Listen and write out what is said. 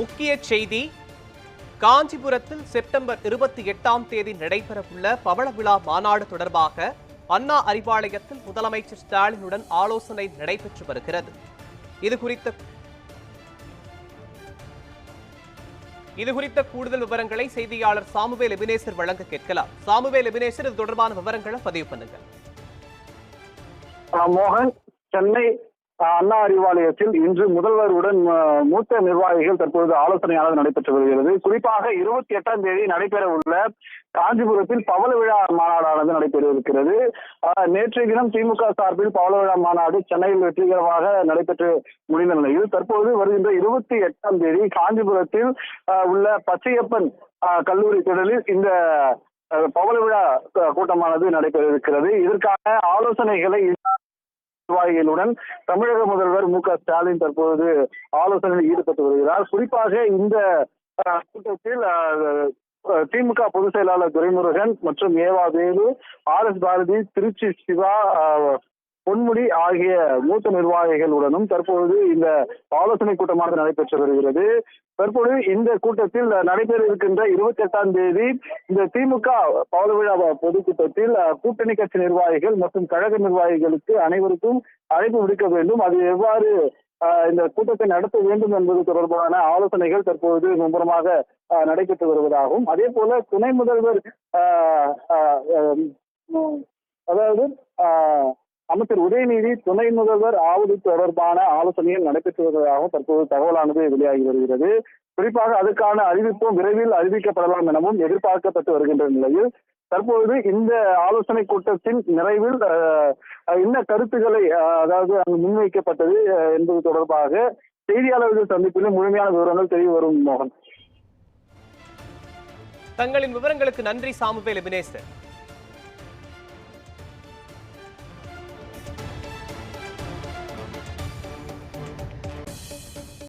முக்கிய செய்தி காஞ்சிபுரத்தில் செப்டம்பர் இருபத்தி எட்டாம் தேதி நடைபெறவுள்ள பவள விழா மாநாடு தொடர்பாக அண்ணா அறிவாலயத்தில் முதலமைச்சர் ஸ்டாலினுடன் ஆலோசனை நடைபெற்று வருகிறது. இது குறித்த இது குறித்த கூடுதல் விவரங்களை செய்தியாளர் சாமுவேல் எபினேசர் வழங்க கேட்கலாம். சாமுவேல் எபினேசர் இது தொடர்பான விவரங்களை பதிவு பண்ணுங்க மோகன் சென்னை அண்ணா அறிவாலயத்தில் இன்று முதல்வருடன் மூத்த நிர்வாகிகள் தற்பொழுது ஆலோசனையாளர் நடைபெற்று வருகிறது. குறிப்பாக இருபத்தி எட்டாம் தேதி நடைபெற உள்ள காஞ்சிபுரத்தில் பவள விழா மாநாடானது நடைபெற இருக்கிறது நேற்றைய தினம் திமுக சார்பில் பவள விழா மாநாடு சென்னையில் வெற்றிகரமாக நடைபெற்று முடிந்த நிலையில் தற்போது வருகின்ற இருபத்தி எட்டாம் தேதி காஞ்சிபுரத்தில் உள்ள பச்சையப்பன் கல்லூரி திடலில் இந்த பவள விழா கூட்டமானது நடைபெற இருக்கிறது இதற்கான ஆலோசனைகளை நிர்வாகிகளுடன் தமிழக முதல்வர் மு க ஸ்டாலின் தற்போது ஆலோசனையில் ஈடுபட்டு வருகிறார். குறிப்பாக இந்த கூட்டத்தில் அஹ், திமுக பொதுச் செயலாளர் துரைமுருகன் மற்றும் E V Velu R S Bharathi Tiruchi Siva Ponmudi ஆகிய மூத்த நிர்வாகிகளுடனும் தற்பொழுது இந்த ஆலோசனை கூட்டமானது நடைபெற்று வருகிறது தற்பொழுது இந்த கூட்டத்தில் நடைபெற இருக்கின்ற இருபத்தி எட்டாம் தேதி இந்த திமுக பவள விழா பொதுக்கூட்டத்தில் கூட்டணி கட்சி நிர்வாகிகள் மற்றும் கழக நிர்வாகிகளுக்கு அனைவருக்கும் அழைப்பு விடுக்க வேண்டும். அது எவ்வாறு இந்த கூட்டத்தை நடத்த வேண்டும் என்பது தொடர்பான ஆலோசனைகள் தற்போது மும்முரமாக அஹ், நடைபெற்று வருவதாகவும் அதே போல துணை முதல்வர் உம், அதாவது அமைச்சர் உதயநிதி துணை முதல்வர் ஆவது தொடர்பான ஆலோசனைகள் நடைபெற்று வருவதாக தற்போது தகவலானது வெளியாகி வருகிறது. குறிப்பாக அதுக்கான அறிவிப்பும் விரைவில் அறிவிக்கப்படலாம் எனவும் எதிர்பார்க்கப்பட்டு வருகின்ற நிலையில் தற்போது இந்த ஆலோசனை கூட்டத்தின் நிறைவில் என்ன கருத்துக்களை அதாவது அங்கு முன்வைக்கப்பட்டது என்பது தொடர்பாக செய்தியாளர்கள் சந்திப்பிலும் முழுமையான விவரங்கள் தெரிய வரும் மோகன். தங்களின் விவரங்களுக்கு நன்றி சாமுவேல் எபினேசர்